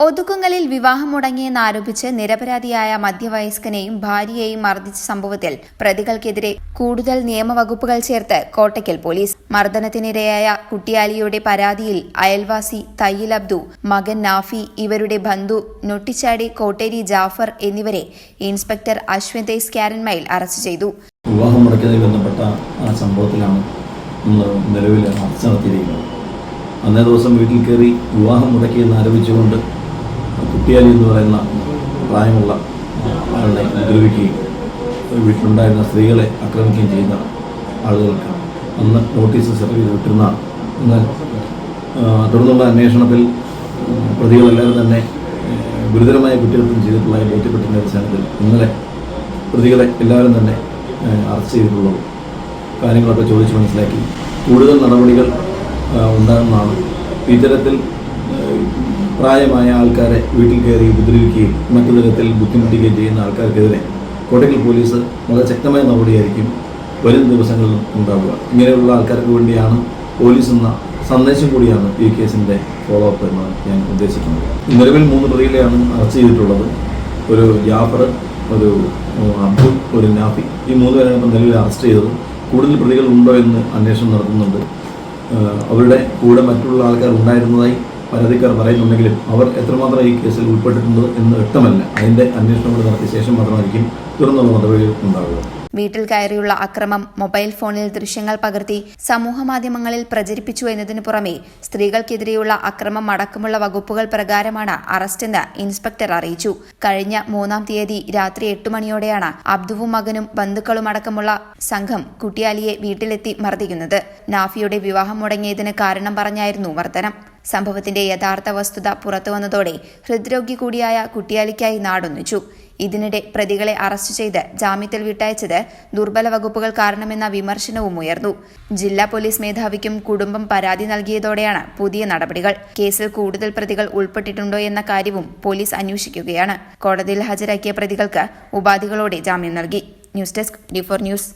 ഒതുക്കുങ്ങലിൽ വിവാഹം മുടങ്ങിയെന്നാരോപിച്ച് നിരപരാധിയായ മധ്യവയസ്കനെയും ഭാര്യയെയും മർദ്ദിച്ച സംഭവത്തിൽ പ്രതികൾക്കെതിരെ കൂടുതൽ നിയമവകുപ്പുകൾ ചേർത്ത് കോട്ടയ്ക്കൽ പോലീസ്. മർദ്ദനത്തിനിരയായ കുട്ടിയാലിയുടെ പരാതിയിൽ അയൽവാസി തയ്യിൽ അബ്ദു മകൻ നാഫി ഇവരുടെ ബന്ധു നൊട്ടിച്ചാടി കോട്ടേരി ജാഫർ എന്നിവരെ ഇൻസ്പെക്ടർ അശ്വന്ത് കാരൻമയിൽ അറസ്റ്റ് ചെയ്തു. വിവാഹം മുടക്കിയതിൽ ബന്ധപ്പെട്ട സംഭവത്തിലാണ് നിലവിൽ അറസ്റ്റ് നടത്തിയിരിക്കുന്നത്. അന്നേ ദിവസം വീട്ടിൽ കയറി വിവാഹം മുടക്കിയെന്ന് ആരോപിച്ചുകൊണ്ട് കുട്ടിയാലി എന്ന് പറയുന്ന പ്രായമുള്ള ആളിനെ ഉപദ്രവിക്കുകയും വീട്ടിലുണ്ടായിരുന്ന സ്ത്രീകളെ ആക്രമിക്കുകയും ചെയ്യുന്ന ആളുകൾക്ക് അന്ന് നോട്ടീസ് സെർവ് ചെയ്ത് വിട്ടിരുന്ന ആ, തുടർന്നുള്ള അന്വേഷണത്തിൽ പ്രതികളെല്ലാവരും തന്നെ ഗുരുതരമായ കുറ്റകൃത്യം ചെയ്തിട്ടുള്ളതായി ബോധ്യപ്പെട്ടതിന്റെ അടിസ്ഥാനത്തിൽ ഇന്നലെ പ്രതികളെ എല്ലാവരും തന്നെ അറസ്റ്റ് ചെയ്തിട്ടുള്ളത് കാര്യങ്ങളൊക്കെ ചോദിച്ച് മനസ്സിലാക്കി. കൂടുതൽ നടപടികൾ ഉണ്ടാകുന്നതാണ്. ഇത്തരത്തിൽ പ്രായമായ ആൾക്കാരെ വീട്ടിൽ കയറി ഉപദ്രവിക്കുകയും മറ്റു തരത്തിൽ ബുദ്ധിമുട്ടുകയും ചെയ്യുന്ന ആൾക്കാർക്കെതിരെ കോട്ടക്കൽ പോലീസ് വളരെ ശക്തമായ നടപടിയായിരിക്കും വരും ദിവസങ്ങളിലും ഉണ്ടാവുക. ഇങ്ങനെയുള്ള ആൾക്കാർക്ക് വേണ്ടിയാണ് പോലീസ് എന്ന സന്ദേശം കൂടിയാണ് ഈ കേസിന്റെ ഫോളോ അപ്പ് എന്ന് ഞാൻ ഉദ്ദേശിക്കുന്നത്. നിലവിൽ മൂന്ന് പ്രതികളെയാണ് അറസ്റ്റ് ചെയ്തിട്ടുള്ളത്. ഒരു ജാഫർ ഒരു അബ്ദുൾ ഒരു നാഫി. ഈ മൂന്ന് പേരാണ് നിലവിൽ അറസ്റ്റ് ചെയ്തത്. കൂടുതൽ പ്രതികൾ ഉണ്ടോ എന്ന് അന്വേഷണം നടത്തുന്നുണ്ട്. അവരുടെ കൂടെ മറ്റുള്ള ആൾക്കാർ ഉണ്ടായിരുന്നതായി പരാതിക്കാർ പറയുന്നുണ്ടെങ്കിലും അവർ എത്രമാത്രം ഈ കേസിൽ ഉൾപ്പെട്ടിട്ടുണ്ട് എന്ന് വ്യക്തമല്ല. അതിന്റെ അന്വേഷണം കൂടി നടത്തിയ ശേഷം മാത്രമായിരിക്കും തുടർന്നുള്ള നടപടികൾ ഉണ്ടാവുക. വീട്ടിൽ കയറിയുള്ള അക്രമം മൊബൈൽ ഫോണിൽ ദൃശ്യങ്ങൾ പകർത്തി സമൂഹമാധ്യമങ്ങളിൽ പ്രചരിപ്പിച്ചു എന്നതിനു പുറമെ സ്ത്രീകൾക്കെതിരെയുള്ള അക്രമം അടക്കമുള്ള വകുപ്പുകൾ പ്രകാരമാണ് അറസ്റ്റെന്ന് ഇൻസ്പെക്ടർ അറിയിച്ചു. കഴിഞ്ഞ മൂന്നാം തീയതി രാത്രി എട്ട് മണിയോടെയാണ് അബ്ദുവും മകനും ബന്ധുക്കളും അടക്കമുള്ള സംഘം കുട്ടിയാലിയെ വീട്ടിലെത്തി മർദ്ദിക്കുന്നത്. നാഫിയുടെ വിവാഹം മുടങ്ങിയതിന് കാരണം പറഞ്ഞായിരുന്നു മർദ്ദനം. സംഭവത്തിന്റെ യഥാർത്ഥ വസ്തുത പുറത്തുവന്നതോടെ ഹൃദ്രോഗി കൂടിയായ കുട്ടിയാലിക്കായി നാടൊന്നിച്ചു. ഇതിനിടെ പ്രതികളെ അറസ്റ്റ് ചെയ്ത് ജാമ്യത്തിൽ വിട്ടയച്ചത് ദുർബല വകുപ്പുകൾ കാരണമെന്ന വിമർശനവും ഉയർന്നു. ജില്ലാ പോലീസ് മേധാവിക്കും കുടുംബം പരാതി നൽകിയതോടെയാണ് പുതിയ നടപടികൾ. കേസിൽ കൂടുതൽ പ്രതികൾ ഉൾപ്പെട്ടിട്ടുണ്ടോ എന്ന കാര്യവും പോലീസ് അന്വേഷിക്കുകയാണ്. കോടതിയിൽ ഹാജരാക്കിയ പ്രതികൾക്ക് ഉപാധികളോടെ ജാമ്യം നൽകി. News desk D four news.